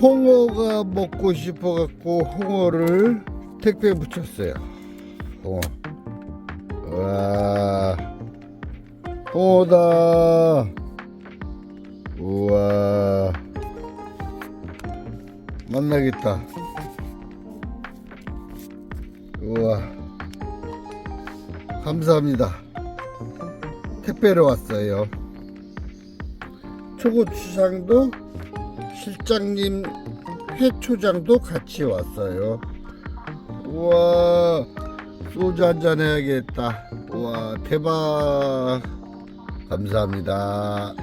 홍어가 먹고 싶어 갖고 홍어를 택배 붙였어요. 홍어. 와, 홍어다. 우와, 만나겠다. 우와, 감사합니다. 택배로 왔어요. 초고추장도 실장님 회초장도 같이 왔어요. 우와 소주 한잔 해야겠다. 우와 대박 감사합니다.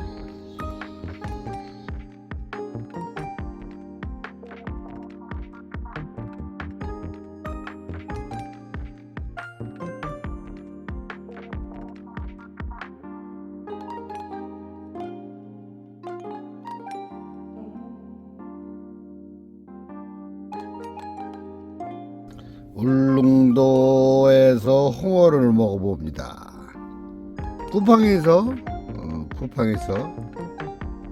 울릉도에서 홍어를 먹어봅니다. 쿠팡에서 어, 쿠팡에서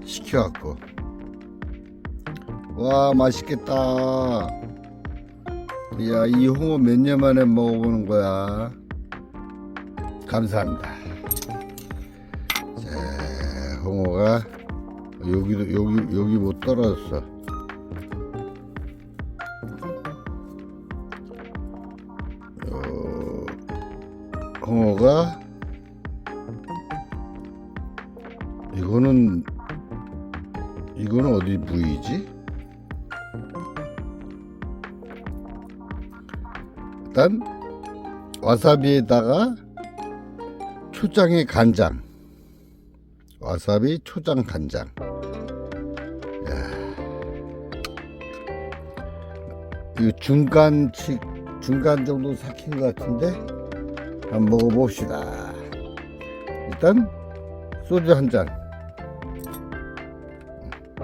시켜갖고 와 맛있겠다. 야 이 홍어 몇 년 만에 먹어보는 거야. 감사합니다. 자 홍어가 여기도 여기 여기 못 떨어졌어. 어, 홍어가 이거는 이거는 어디 부위지? 일단 와사비에다가 초장에 간장 와사비 초장 간장 야. 이 중간치 중간 정도 삭힌 것 같은데 한번 먹어봅시다. 일단 소주 한 잔.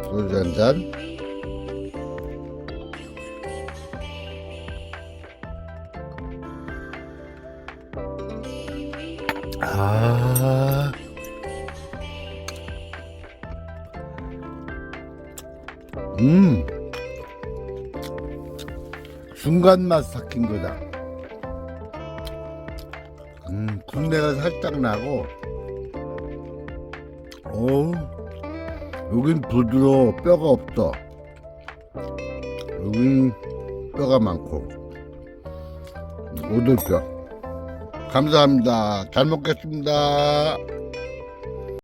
소주 한 잔. 아. 음. 중간 맛 삭힌 거다. 음, 군내가 살짝 나고, 어, 여긴 부드러워, 뼈가 없어. 여긴 뼈가 많고, 오돌뼈. 감사합니다. 잘 먹겠습니다.